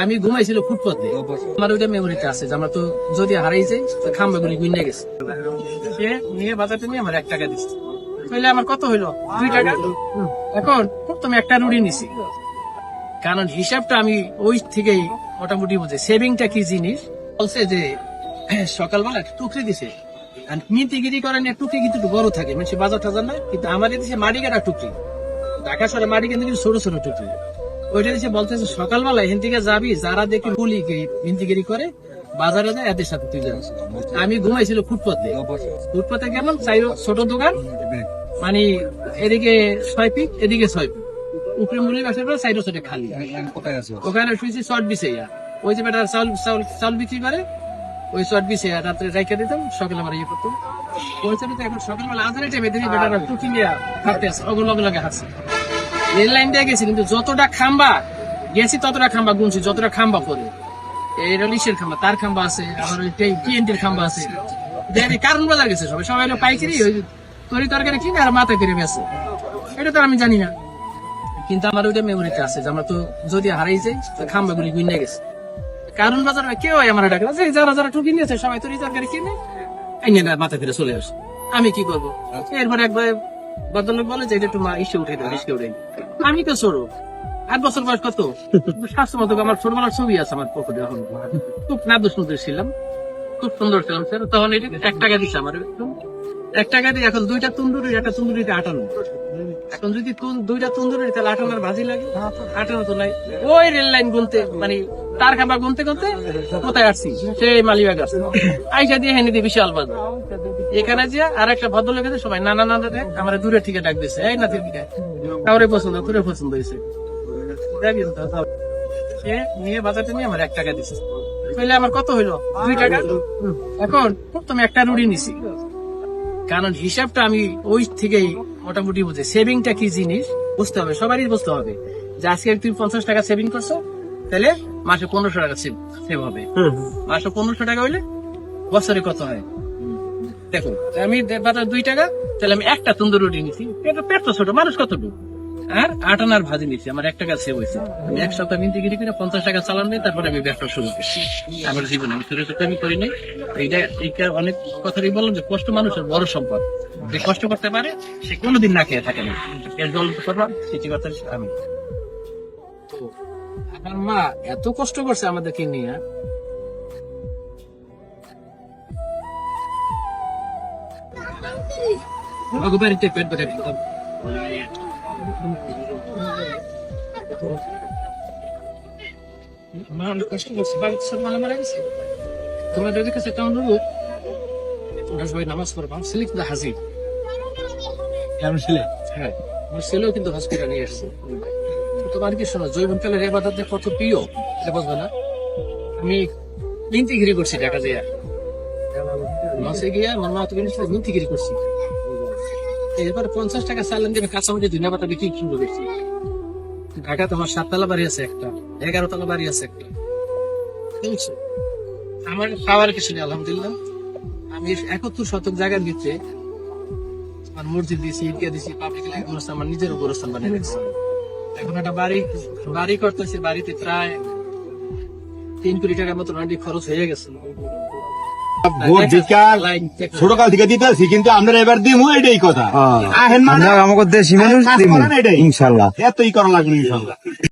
আমি ঘুমাইছিল ফুটপাতে। আমার ওইটা মেমোরিতে আছে আমরা তো যদি হারাই যাই খাম্বা গুলি গুইনে গেছে। নিয়ে বাজারটা নিয়ে আমার এক টাকা দিচ্ছে তাহলে আমার কত হইল? দুই টাকা। এখন তুমি একটা রুড়ি নিছি। কারণ হিসাবটা আমি ওই থেকেই মোটামুটি বুঝে। সেভিংটা কি জিনিস? বলছে যে, সকালবেলা টুকরি দিছে। আর মিন্তিগিরি করেন টুকরি কিন্তু একটু বড় থাকে। মানে বাজার টাজার না, কিন্তু আমার দিছে মাটি কাটা টুকরি। ঢাকা শহরে মাটি কিন্তু ছোট ছোট টুকরি। ওইটা দিছে বলতেছে, সকালবেলা এখান যাবি, যারা দেখি গুলি মিন্তিগিরি করে, বাজারে যায়, এদের সাথে তুই যাস। আমি ঘুমাইছিল ফুটপাতে। ফুটপাতে গেলাম, চাই ছোট দোকান মানে এদিকে ছয় ফিট এদিকে ছয় ফিট উপরে মুড়ি বাসার পর সাইড সাইডে খালি। ওখানে শুয়েছি শর্ট বিছে ওই যে বেটা চাউল চাউল চাউল বিক্রি করে, ওই শর্ট বিছে রাত্রে রাইখে দিতাম, সকালে আমার ইয়ে করতাম। ওই তো এখন সকালবেলা আধারে টাইমে দেখি বেটারা টুকি নিয়ে হাঁটতে আসে লগে লগে হাঁটছে রেল লাইন দিয়ে গেছি কিন্তু যতটা খাম্বা গেছি ততটা খাম্বা গুনছি যতটা খাম্বা করে এই রলিশের খাম্বা তার খাম্বা আছে আবার ওই টিএনটির খাম্বা আছে। দেখি কারণ বাজার গেছে সবাই সবাই হলো পাইকারি ওই তরি তরকারি কিনে আর মাথায় করে বেছে এটা তো আমি জানি না। কিন্তু আমার ওইটা মেমোরিতে আছে যে আমরা তো যদি হারাই যাই খাম্বা গুলি গুইনে গেছে। কারণ বাজার কেউ আমার ডাকলা যে যারা যারা টুকি নিয়েছে সবাই তরি তরকারি কিনে এনে না মাথা ফিরে চলে আসে। আমি কি করব? এরপর একবার ভদ্রলোক বলে যে এটা মা ইসে উঠে দেবে ইসকে উঠে আমি তো ছোট আট বছর বয়স কত? স্বাস্থ্য মতো আমার ছোটবেলার ছবি আছে আমার পকেটে এখন। খুব নাদ্য সুন্দর ছিলাম। খুব সুন্দর ছিলাম, স্যার। তখন এটা এক টাকা দিচ্ছে আমার এক টাকা দিয়ে এখন দুইটা তন্দুরি, একটা তন্দুরিতে আটানো এখন যদি দুইটা তন্দুরি, তাহলে আটানোর ভাজি লাগে। আটানো তো নাই। ওই রেল লাইন গুনতে মানে তার খাবার গুনতে গুনতে কোথায় আসছি? সেই মালিবাগ আসছে। আইসা দিয়ে হেনে দিয়ে বিশাল বাজার। এখানে যে আর একটা ভদ্রলোক আছে সবাই নানা নানা দেখ আমার দূরের থেকে ডাক দিছে। এই না থেকে কাউরে পছন্দ তোরে পছন্দ হয়েছে। সে নিয়ে বাজারটা নিয়ে আমার এক টাকা দিছে। তাহলে আমার কত হইল? দুই টাকা? এখন তুমি একটা রুড়ি নিছি। কারণ হিসাবটা আমি ওই থেকেই মোটামুটি বুঝে। সেভিংটা কি জিনিস? বুঝতে হবে সবারই বুঝতে হবে যে আজকে তুমি পঞ্চাশ টাকা সেভিং করছ তাহলে মাসে পনেরোশো টাকা সেভ হবে। মাসে পনেরোশো টাকা হইলে বছরে কত হয়? দেখো আমি বাজার দুই টাকা, তাহলে আমি একটা তন্দুর রুটি নিছি। এটা পেট ছোট, মানুষ কতটুকু? আর আট আনার ভাজি নিছি, আমার এক টাকা সেভ হয়েছে। আমি এক সপ্তাহ মিনতি গিরি করে পঞ্চাশ টাকা চালান নিই তারপরে আমি ব্যবসা শুরু করছি। আমার জীবনে আমি চুরি করতে আমি করি নাই। এইটা এইটা অনেক কথারই বললাম যে কষ্ট মানুষের বড় সম্পদ। যে কষ্ট করতে পারে, সে কোনোদিন না খেয়ে থাকে না। এর জল করলাম, সেটি কথা আমি। আমার মা এত কষ্ট করছে আমাদেরকে নিয়ে আমাকে বাড়িতে পেট বেড়ে দিতাম মা অনেক কষ্ট করছে বাড়িতে সব মালা মারা গেছে তোমাদের কাছে একটা অনুরোধ তোমরা সবাই নামাজ পড়বা ছেলে কিন্তু হাজির কেমন ছিলে হ্যাঁ আমার ছেলেও কিন্তু হসপিটালে নিয়ে এসছে তোমার কি শোনো জৈবন কালের এবাদত কত প্রিয় এটা বুঝবে না আমি মিনতিগিরি করছি টাকা দিয়ে মাসে গিয়ে আমার মা তো মিনতিগিরি করছি। এরপর পঞ্চাশ টাকা চালান দিয়ে কাঁচামাটি ধুনা পাতা বিক্রি শুরু করছি। ঢাকা তোমার সাততলা বাড়ি আছে একটা, এগারো তলা বাড়ি আছে একটা। বুঝছ? আমার পাওয়ার কিছু নেই, আলহামদুলিল্লাহ। আমি একাত্তর শতক জায়গার ভিতরে আমার মসজিদ দিয়েছি, ঈদগাহ দিয়েছি পাবলিক গোরস্থান আমার নিজের উপর গোরস্থান বানিয়ে রেখেছি এখন একটা বাড়ি বাড়ি করতেছি, বাড়িতে প্রায় তিন কোটি টাকার মতো অলরেডি খরচ হয়ে গেছে। ভোট বিকাল লাইন ছোট কাল থেকে দিতেছি কিন্তু আমরা এবার দিমু এটাই কথা। আহেন মানে আমরা আমাকে দেশি মানুষ দিমু। ইনশাল্লাহ। এতই করা লাগল ইনশাল্লাহ